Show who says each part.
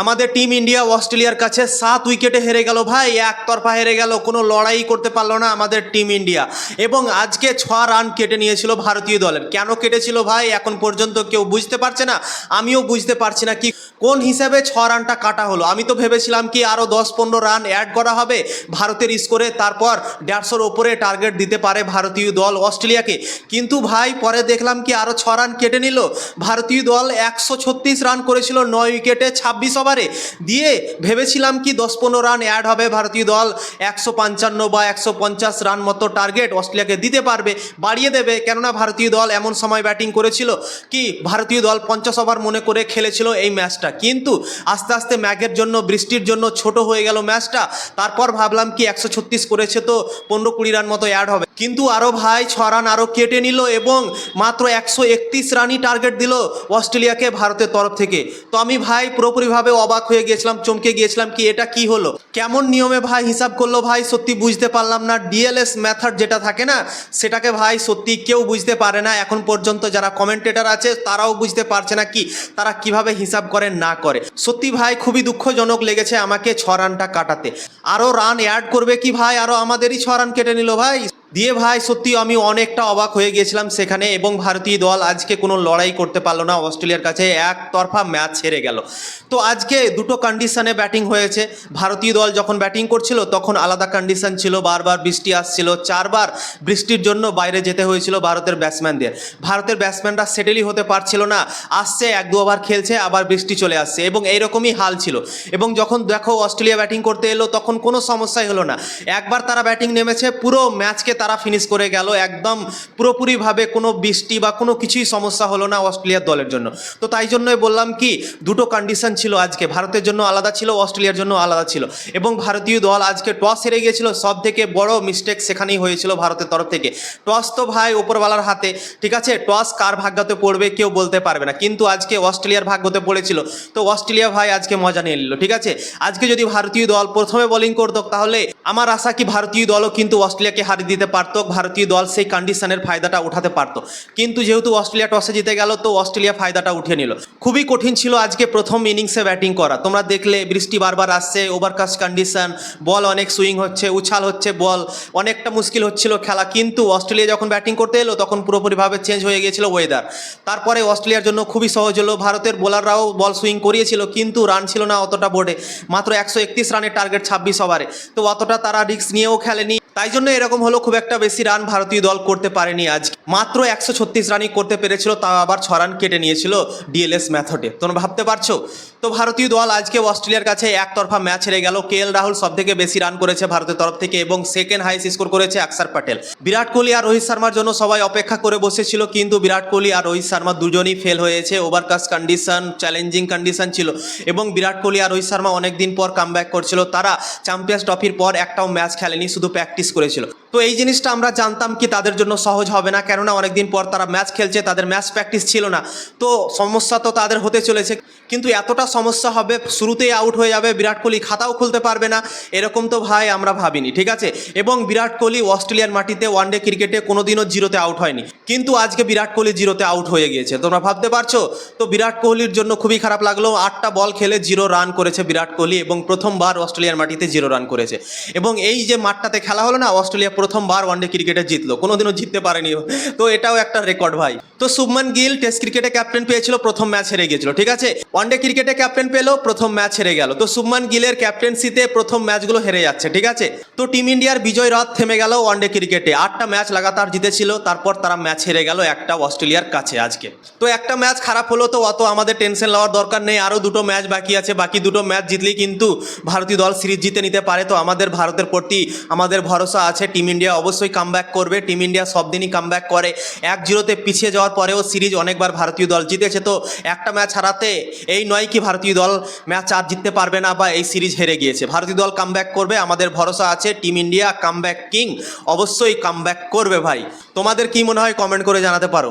Speaker 1: আমাদের team India অস্ট্রেলিয়ার কাছে সাত উইকেটে হেরে গেল ভাই, একতরফা হেরে গেল, কোনো লড়াই করতে পারল না আমাদের টিম ইন্ডিয়া এবং আজকে ছ রান কেটে নিয়েছিল ভারতীয় দলের কেন কেটেছিল ভাই, এখন পর্যন্ত কেউ বুঝতে পারছে না, আমিও বুঝতে পারছি না কি, কোন হিসাবে ছ রানটা কাটা হলো। আমি তো ভেবেছিলাম কি আরও দশ পনেরো রান অ্যাড করা হবে ভারতের স্কোরে তারপর দেড়শোর ওপরে টার্গেট দিতে পারে ভারতীয় দল অস্ট্রেলিয়াকে। কিন্তু ভাই, পরে দেখলাম কি আরও ছ রান কেটে নিল। ভারতীয় দল একশো ছত্রিশ রান করেছিল, নয় উইকেটে ছাব্বিশ ওভারে দিয়ে ভেবেছিলাম কি দশ পনেরো রান অ্যাড হবে ভারতীয় দল। একশো পঞ্চান্ন বা একশো পঞ্চাশ রান মতো টার্গেট অস্ট্রেলিয়াকে দিতে পারবে, বাড়িয়ে দেবে। কেননা ভারতীয় দল এমন সময় ব্যাটিং করেছিল কি ভারতীয় দল পঞ্চাশ ওভার মনে করে খেলেছিল এই ম্যাচটা কিন্তু আস্তে আস্তে ম্যাগের জন্য, বৃষ্টির জন্য ছোট হয়ে গেল ম্যাচটা তারপর ভাবলাম কি একশো ছত্রিশ করেছে তো পনেরো কুড়ি রান মতো অ্যাড হবে। কিন্তু আরও ভাই ছ রান আরও কেটে নিল এবং মাত্র একশো একত্রিশ রানই টার্গেট দিল অস্ট্রেলিয়াকে ভারতের তরফ থেকে। তো আমি ভাই পুরোপুরিভাবে অবাক হয়ে গিয়েছিলাম, চমকে গিয়েছিলাম কি এটা কি হলো? কেমন নিয়মে ভাই হিসাব করল ভাই? সত্যি বুঝতে পারলাম না। ডিএলএস মেথড যেটা থাকে না, সেটাকে ভাই সত্যি কেউ বুঝতে পারে না। এখন পর্যন্ত যারা কমেন্টেটার আছে, তারাও বুঝতে পারছে না কি, তারা কীভাবে হিসাব করে, না করে। সত্যি ভাই খুবই দুঃখজনক লেগেছে আমাকে ছ রানটা কাটাতে। আরও রান অ্যাড করবে কি ভাই? আরও আমাদেরই ছ রান কেটে নিল ভাই? দিয়ে ভাই, সত্যি আমি অনেকটা অবাক হয়ে গিয়েছিলাম সেখানে এবং ভারতীয় দল আজকে কোনো লড়াই করতে পারল না অস্ট্রেলিয়ার কাছে। একতরফা ম্যাচ হেরে গেল। তো আজকে দুটো কন্ডিশনে ব্যাটিং হয়েছে। ভারতীয় দল যখন ব্যাটিং করছিল, তখন আলাদা কন্ডিশন ছিল। বারবার বৃষ্টি আসছিল। চারবার বৃষ্টির জন্য বাইরে যেতে হয়েছিল ভারতের ব্যাটসম্যানদের ভারতের ব্যাটসম্যানরা সেটেলই হতে পারছিল না। আসছে, এক দু ওভার খেলছে, আবার বৃষ্টি চলে আসছে এবং এইরকমই হাল ছিল। এবং যখন দেখো অস্ট্রেলিয়া ব্যাটিং করতে এলো, তখন কোনো সমস্যাই হলো না। একবার তারা ব্যাটিং নেমেছে, পুরো ম্যাচকে তারা ফিনিশ করে গেল, একদম পুরোপুরিভাবে কোনো বৃষ্টি বা কোনো কিছুই সমস্যা হলো না অস্ট্রেলিয়ার দলের জন্য। তো তাই জন্যই বললাম কি, দুটো কন্ডিশন ছিল আজকে, ভারতের জন্য আলাদা ছিল, অস্ট্রেলিয়ার জন্য আলাদা ছিল। এবং ভারতীয় দল আজকে টস হেরে গিয়েছিল সব থেকে বড় মিস্টেক সেখানেই হয়েছিল ভারতের তরফ থেকে। টস তো ভাই ওপরওয়ালার হাতে, ঠিক আছে? টস কার ভাগ্যতে পড়বে কেউ বলতে পারবে না। কিন্তু আজকে অস্ট্রেলিয়ার ভাগ্যতে পড়েছিল। তো অস্ট্রেলিয়া ভাই আজকে মজা নিয়ে নিল, ঠিক আছে? আজকে যদি ভারতীয় দল প্রথমে বোলিং করতো, তাহলে আমার আশা কি ভারতীয় দলও কিন্তু অস্ট্রেলিয়াকে হারিয়ে দিতে পারতো, ভারতীয় দল সেই কন্ডিশনের ফায়দাটা উঠাতে পারতো। কিন্তু যেহেতু অস্ট্রেলিয়া টসে জিতে গেল, তো অস্ট্রেলিয়া ফায়দাটা উঠিয়ে নিল। খুবই কঠিন ছিল আজকে প্রথম ইনিংসে ব্যাটিং করা। তোমরা দেখলে বৃষ্টি বারবার আসছে ওভারকাস্ট কন্ডিশন বল অনেক সুইং হচ্ছে, উছাল হচ্ছে বল অনেকটা মুশকিল হচ্ছিল খেলা। কিন্তু অস্ট্রেলিয়া যখন ব্যাটিং করতে এলো, তখন পুরোপুরিভাবে চেঞ্জ হয়ে গিয়েছিল ওয়েদার তারপরে অস্ট্রেলিয়ার জন্য খুবই সহজ হলো। ভারতের বোলাররাও বল সুইং করিয়েছিল, কিন্তু রান ছিল না অতটা বোর্ডে মাত্র একশো একত্রিশ রানের টার্গেট ছাব্বিশ ওভারে তো অতটা তারা রিস্ক নিয়েও খেলেনি। তাই জন্য এরকম হলো, খুব একটা বেশি রান ভারতীয় দল করতে পারেনি আজ। মাত্র একশো ছত্রিশ রানই করতে পেরেছিল, তাও আবার ছ রান কেটে নিয়েছিল ডিএলএস মেথডে তোমরা ভাবতে পারছ? তো ভারতীয় দল আজকে অস্ট্রেলিয়ার কাছে একতরফা ম্যাচ হেরে গেল। কে এল রাহুল সব থেকে বেশি রান করেছে ভারতের তরফ থেকে এবং সেকেন্ড হাইস্ট স্কোর করেছে অক্ষর প্যাটেল বিরাট কোহলি আর রোহিত শর্মার জন্য সবাই অপেক্ষা করে বসেছিল, কিন্তু বিরাট কোহলি আর রোহিত শর্মা দুজনই ফেল হয়েছে। ওভারকাস্ট কন্ডিশন চ্যালেঞ্জিং কন্ডিশন ছিল এবং বিরাট কোহলি আর রোহিত শর্মা অনেকদিন পর কামব্যাক করছিল। তারা চ্যাম্পিয়ন্স ট্রফির পর একটাও ম্যাচ খেলেনি, শুধু প্র্যাকটিস করেছিল। তো এই জিনিসটা আমরা জানতাম কি তাদের জন্য সহজ হবে না, কেননা অনেকদিন পর তারা ম্যাচ খেলছে, তাদের ম্যাচ প্র্যাকটিস ছিল না। তো সমস্যা তো তাদের হতে চলেছে, কিন্তু এতটা সমস্যা হবে, শুরুতেই আউট হয়ে যাবে, বিরাট কোহলি খাতাও খুলতে পারবে না, এরকম তো ভাই আমরা ভাবিনি, ঠিক আছে? এবং বিরাট কোহলি অস্ট্রেলিয়ার মাটিতে ওয়ানডে ক্রিকেটে কোনোদিনও জিরোতে আউট হয়নি, কিন্তু আজকে বিরাট কোহলি জিরোতে আউট হয়ে গিয়েছে, তোমরা ভাবতে পারছ? তো বিরাট কোহলির জন্য খুবই খারাপ লাগল, আটটা বল খেলে জিরো রান করেছে বিরাট কোহলি এবং প্রথমবার অস্ট্রেলিয়ার মাটিতে জিরো রান করেছে। এবং এই যে মাঠটাতে খেলা হলো না, অস্ট্রেলিয়া প্রথমবার ওয়ানডে ক্রিকেটে জিতলো কোনোদিনও জিততে পারেনি। তো এটাও একটা রেকর্ড ভাই তো শুভমান গিল টেস্ট ক্রিকেটে ক্যাপ্টেন পেয়েছিল, প্রথম ম্যাচ হেরে গিয়েছিল ঠিক আছে? ওয়ানডে ক্রিকেটে ক্যাপ্টেন পেল, প্রথম ম্যাচ হেরে গেল। তো শুভমান গিলের ক্যাপ্টেন্সিতে প্রথম ম্যাচগুলো হেরে যাচ্ছে, ঠিক আছে? তো টিম ইন্ডিয়ার বিজয় রথ থেমে গেল ওয়ানডে ক্রিকেটে আটটা ম্যাচ লাগাতার জিতেছিল, তারপর তারা ম্যাচ হেরে গেল একটা অস্ট্রেলিয়ার কাছে আজকে। তো একটা ম্যাচ খারাপ হলো তো অত আমাদের টেনশন নেওয়ার দরকার নেই আরও দুটো ম্যাচ বাকি আছে, বাকি দুটো ম্যাচ জিতলেই কিন্তু ভারতীয় দল সিরিজ জিতে নিতে পারে। তো আমাদের ভারতের প্রতি আমাদের ভরসা আছে টিম ইন্ডিয়া অবশ্যই কামব্যাক করবে টিম ইন্ডিয়া সব দিনই কামব্যাক করে। এক জিরোতে পিছিয়ে যাওয়ার পরেও সিরিজ অনেকবার ভারতীয় দল জিতেছে। তো একটা ম্যাচ হারাতে এই নয় কি ভারতীয় দল ম্যাচ আর জিততে পারবে না বা এই সিরিজ হেরে গিয়েছে। ভারতীয় দল কামব্যাক করবে, আমাদের ভরসা আছে টিম ইন্ডিয়া কামব্যাক কিং অবশ্যই কামব্যাক করবে ভাই। তোমাদের কি মনে হয়? কমেন্ট করে জানাতে পারো।